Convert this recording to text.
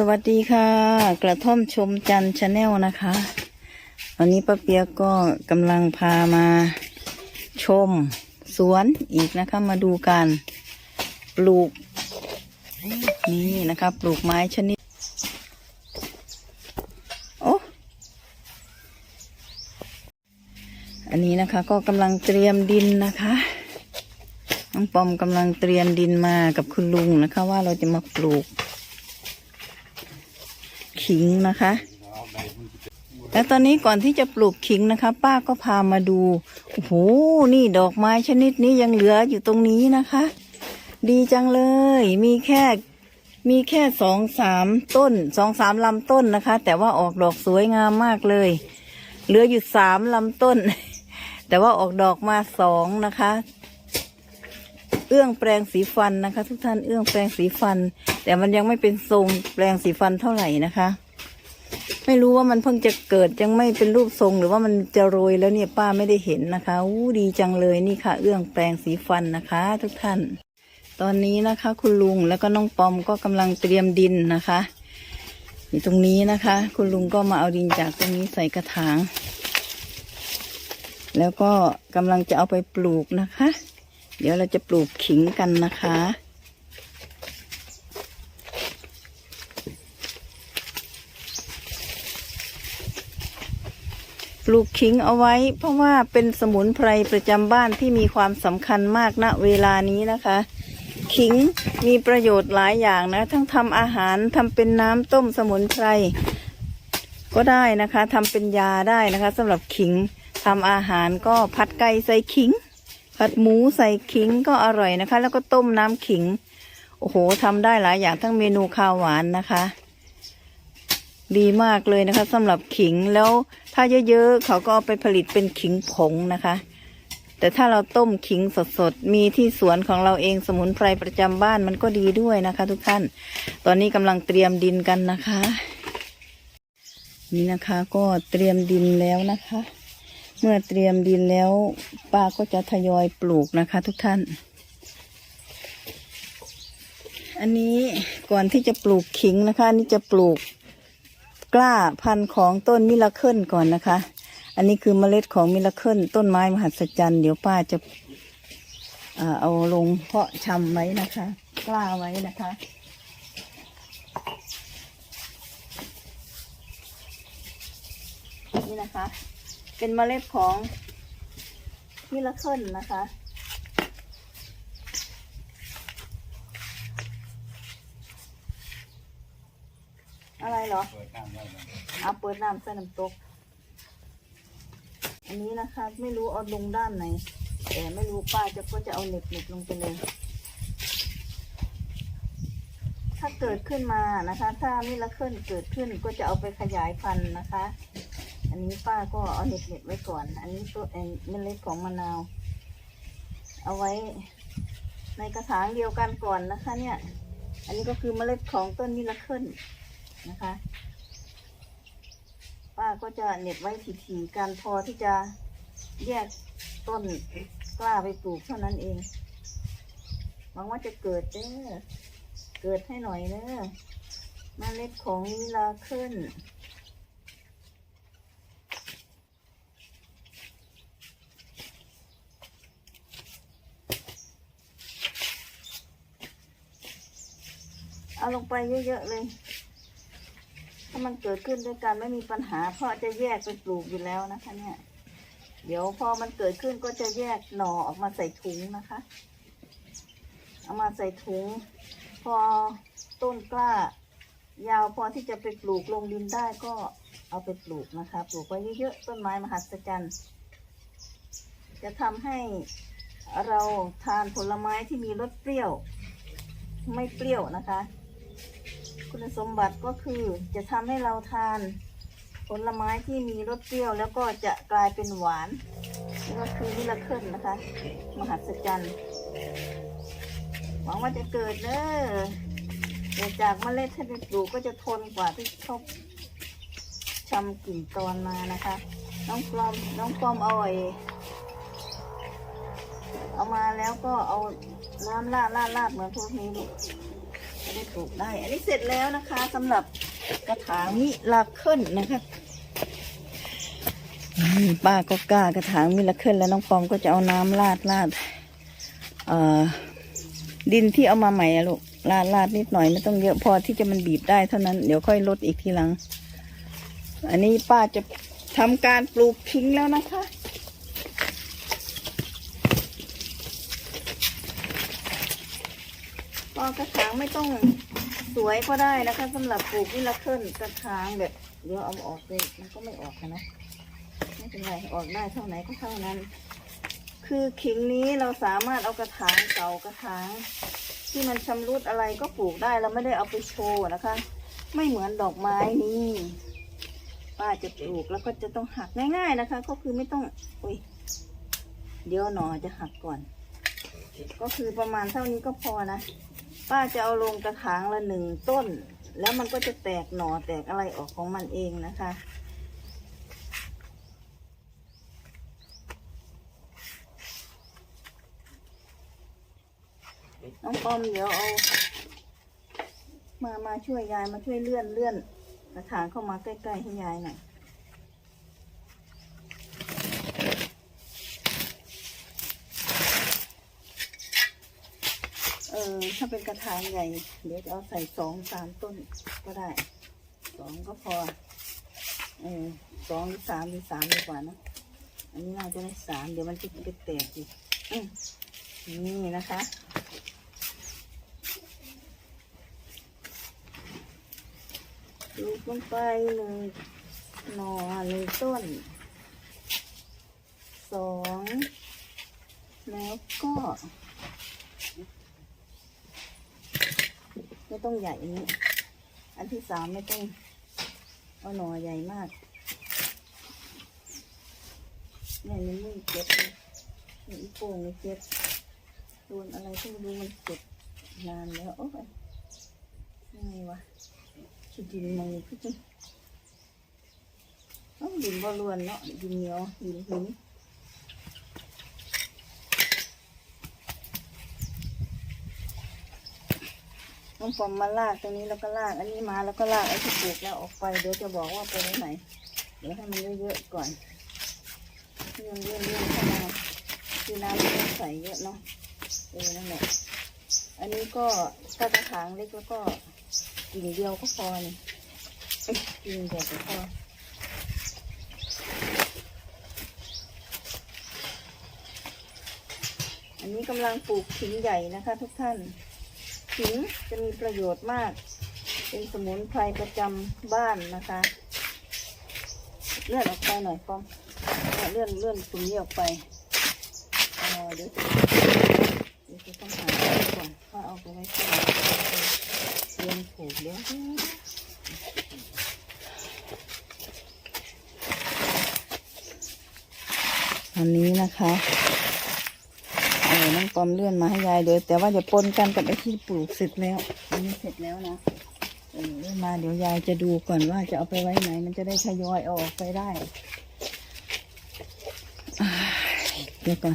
สวัสดีค่ะ กระท่อมชมจันชาแนลนะคะ วันนี้ป้าเปียกก็กำลังพามาชมสวนอีกนะคะ มาดูการปลูก นี่นะคะปลูกไม้ชนิด โอ้อันนี้นะคะก็กำลังเตรียมดินนะคะน้องปอมกำลังเตรียมดินมากับคุณลุงนะคะ ว่าเราจะมาปลูก ขิงนะคะ แล้วตอนนี้ก่อนที่จะปลูกขิงนะคะ ป้าก็พามาดูโอ้โหนี่ดอกไม้ชนิดนี้ยังเหลืออยู่ตรงนี้นะคะ ดีจังเลย มีแค่มีแค่สองสามต้นสองสามลำต้นนะคะ แต่ว่าออกดอกสวยงามมากเลย เหลืออยู่สามลำต้น แต่ว่าออกดอกมาสองนะคะ เอื้องแปรงสีฟันนะคะ ทุกท่านเอื้องแปรงสีฟัน แต่มันยังไม่เป็นทรงแปรงสีฟันเท่าไหร่นะคะ ไม่รู้ว่ามันเพิ่งจะเกิดยังไม่เป็นรูปทรงหรือว่ามันจะโรยแล้วเนี่ยป้าไม่ได้เห็นนะคะอู้ดีจังเลยนี่ค่ะ เอื้องแปรงสีฟันนะคะ ทุกท่าน ตอนนี้นะคะ คุณลุงแล้วก็น้องปอมก็กำลังเตรียมดินนะคะอยู่ตรงนี้นะคะ คุณลุงก็มาเอาดินจากตรงนี้ใส่กระถาง แล้วก็กำลังจะเอาไปปลูกนะคะ เดี๋ยวเราจะปลูกขิงกันนะคะ ปลูกขิงเอาไว้ เพราะว่าเป็นสมุนไพรประจำบ้านที่มีความสำคัญมากณเวลานี้นะคะ ขิงมีประโยชน์หลายอย่างนะ ทั้งทำอาหารทำเป็นน้ำต้มสมุนไพร ก็ได้นะคะทำเป็นยาได้นะคะสำหรับขิงทำอาหารก็ผัดไก่ใส่ขิง ผัดหมูใส่ขิงก็อร่อยนะคะ แล้วก็ต้มน้ำขิง โอ้โหทำได้หลายอย่างทั้งเมนูข้าวหวานนะคะ ดีมากเลยนะคะสำหรับขิงแล้วถ้าเยอะๆเขาก็เอาไปผลิตเป็นขิงผงนะคะ แต่ถ้าเราต้มขิงสดๆ มีที่สวนของเราเองสมุนไพรประจำบ้านมันก็ดีด้วยนะคะ ทุกท่าน ตอนนี้กำลังเตรียมดินกันนะคะ นี่นะคะก็เตรียมดินแล้วนะคะ เมื่อเตรียมดินแล้วป้าก็จะทยอยปลูกนะคะ ทุกท่าน อันนี้ก่อนที่จะปลูกขิงนะคะนนี้จะปลูกกล้าพันธุ์ของต้นมิลาเคิลก่อนนะคะ อันนี้คือเมล็ดของมิลาเคิลต้นไม้มหัศจรรย์ เดี๋ยวป้าจะเอาลงเพาะชำไว้นะคะ กล้าไว้นะคะนี่นะคะ เป็นเมล็ดของมิลเคิลนะคะ อะไรเหรอ เอาเปิดน้ำใส่น้ำตก อันนี้นะคะ ไม่รู้เอาลงด้านไหน แต่ไม่รู้ป้าจะก็จะเอาเหน็บเหน็บลงไปเลยถ้าเกิดขึ้นมานะคะ ถ้ามิลเคิลเกิดขึ้นก็จะเอาไปขยายพันธุ์นะคะ อันนี้ป้าก็เอาเหน็บเหน็บไว้ก่อน อันนี้ตัวเองเมล็ดของมะนาว เอาไว้ ในกระถางเดียวกันก่อนนะคะ เนี่ย อันนี้ก็คือเมล็ดของต้นมิละเคิลนะคะ ป้าก็จะเน็บไว้ถี่ๆกันพอที่จะแยกต้นกล้าไปปลูกเท่านั้นเองหวังว่าจะเกิดเด้อเกิดให้หน่อยเด้อเมล็ดของมิลาขึ้น ลงไปเยอะๆเลย ถ้ามันเกิดขึ้นด้วยกันไม่มีปัญหาเพราะจะแยกไปปลูกอยู่แล้วนะคะ เนี่ย เดี๋ยวพอมันเกิดขึ้นก็จะแยกหน่อออกมาใส่ถุงนะคะ เอามาใส่ถุง พอต้นกล้ายาวพอที่จะไปปลูกลงดินได้ก็เอาไปปลูกนะคะ ปลูกไว้เยอะๆต้นไม้มหัศจรรย์ จะทำให้เราทานผลไม้ที่มีรสเปรี้ยว ไม่เปรี้ยวนะคะ คุณสมบัติก็คือจะทำให้เราทานผลไม้ที่มีรสเปรี้ยวแล้วก็จะกลายเป็นหวานนี่ก็คือมิลเคิลนะคะ มหัศจรรย์หวังว่าจะเกิดเด้อเกิดจากเมล็ดที่ปลูกก็จะทนกว่าที่เขาชำกิ่งตอนมานะคะ น้องปลอมน้องปลอมเอาไอ้เอามาแล้วก็เอาน้ำราดราดราดเหมือนพวกนี้ ลูกได้ปลูกได้ อันนี้เสร็จแล้วนะคะสำหรับกระถางมิลาเคิลนะคะนี่ป้าก็กล้ากระถางมิลาเคิลแล้วน้องปอมก็จะเอาน้ำราดราดเอ่อดินที่เอามาใหม่อะลูกราดราดนิดหน่อยไม่ต้องเยอะพอที่จะมันบีบได้เท่านั้น เดี๋ยวค่อยลดอีกทีหลัง อันนี้ป้าจะทำการปลูกทิ้งแล้วนะคะ ก็กระถางไม่ต้องสวยก็ได้นะคะสำหรับปลูกมิลาเคิลกระถางแบบเดี๋ยวเอาออกเลยมันก็ไม่ออกนะไม่เป็นไรออกได้เท่าไหนก็เท่านั้น คือขิงนี้เราสามารถเอากระถางเก่ากระถาง ที่มันชำรุดอะไรก็ปลูกได้เราไม่ได้เอาไปโชว์นะคะ ไม่เหมือนดอกไม้นี่ป้าจะปลูกแล้วก็จะต้องหักง่าย ๆนะคะ ก็คือไม่ต้องอุ้ยเดี๋ยวหนอจะหักก่อน ก็คือประมาณเท่านี้ก็พอนะ ป้าจะเอาลงกระถางละหนึ่งต้น แล้วมันก็จะแตกหน่อแตกอะไรออกของมันเองนะคะ น้องปอมเดี๋ยวเอา มามาช่วยยายมาช่วยเลื่อนเลื่อนกระถางเข้ามาใกล้ๆให้ยายหน่อยเออ ถ้าเป็นกระถางใหญ่ เดี๋ยวจะเอาใส่สองสามต้นก็ได้สองก็พอเออสองหรือสามหรือสามดีกว่านะอันนี้น่าจะได้สามเดี๋ยวมันจะไปแตกอีกนี่นะคะลูกลงไปหนึ่งหน่อหนึ่งต้นสองแล้วก็ ไม่ต้องใหญ่อันนี้ อันที่สามไม่ต้องเอาหน่อใหญ่มากเนี่ยมันไม่เจ็บเลยนี่อีโป่งเลยเจ็บโดนอะไรที่ไม่รู้มันเจ็บนานแล้วโอ้ยยังไงวะขี้ดินมันก็จะเอ้าดินบ่รวนเนาะดินเหนียวดินหิน น้องปอมมาลากตรงนี้แล้วก็ลาก อันนี้มาแล้วก็ลากไอ้ที่ปลูกแล้วออกไป เดี๋ยวจะบอกว่าไปไว้ไหน เดี๋ยวให้มันเยอะๆก่อนเลื่อนเลื่อนเลื่อนเข้ามาคือน้ำไม่ต้องใส่เยอะเนาะเออนั่นแหละอันนี้ก็ถ้ากระถางเล็กแล้วก็กิ่งเดียวก็พอนี่กิ่งเดียวก็พออันนี้กำลังปลูกขิงใหญ่นะคะทุกท่าน ขิงจะมีประโยชน์มาก เป็นสมุนไพรประจำบ้านนะคะ เลื่อนออกไปหน่อยปอมเลื่อนเลื่อนตรงนี้ออกไปเเดี๋ยวจะเดี๋ยวจะต้องหาที่ก่อนว่าเอาไปไว้ที่ไหนเตรียมปลูกเดี๋ยวอันนี้นะคะ น้องตอมเลื่อนมาให้ยายเลยแต่ว่าอย่าปนกันกับไอ้ที่ปลูกเสร็จแล้วอันนี้เสร็จแล้วนะเออเลื่อนมาเดี๋ยวยายจะดูก่อนว่าจะเอาไปไว้ไหน มันจะได้ทยอยเอาออกไปได้เดี๋ยวก่อน